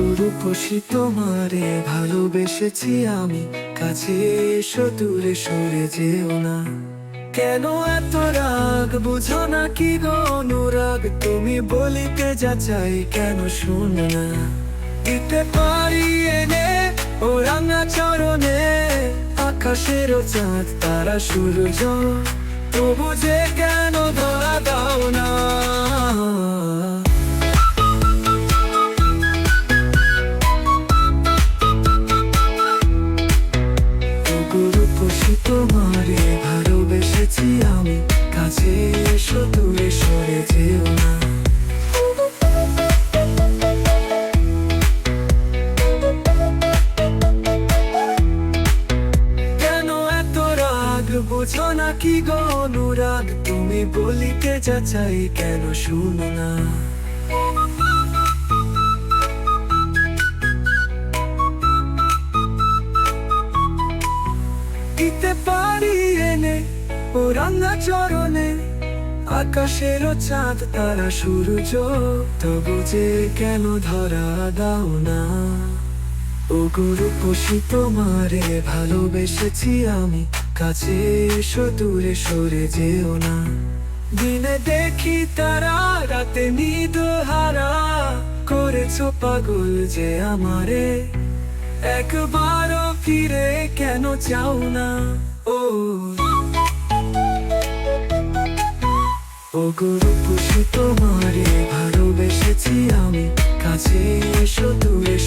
রূপসী তোমারে ভালোবেসেছি আমি। কাছে এসো, দূরে সরে যেও না। কেন এত রাগ? বুঝো না কি গো অনুরাগ? তুমি বলিতে যা চাই, কেন শুনো না? দিতে পারি এনে, ও রাঙা চরণে। আকাশের চাঁদ, তারা সূর্য। তবু যে কেন ধরা খুশি তোমারে, ভালোবেসেছি আমি। কাছে এসো, দূরে সরে যেও না। বুঝো না কি গো অনুরাগ? তুমি বলিতে যা কেন শুনো না? দিতে পারি এনে, ও রান্না চরণে। আকাশের চাঁদ, তারা সূর্য, তবু যে কেন ধরা দাও না? ও গুরু পশি তোমারে ভালোবেসেছি আমি, কাছে এসো, দূরে সরে যেও না। দিনে দেখি তারা, রাতে নিদ হারা করেছ পাগল যে আমারে। একবারও ফিরে কেন চাও না? ও। ও গুরু তোমারে ভালোবেসেছি আমি। কাছে এসো দূরে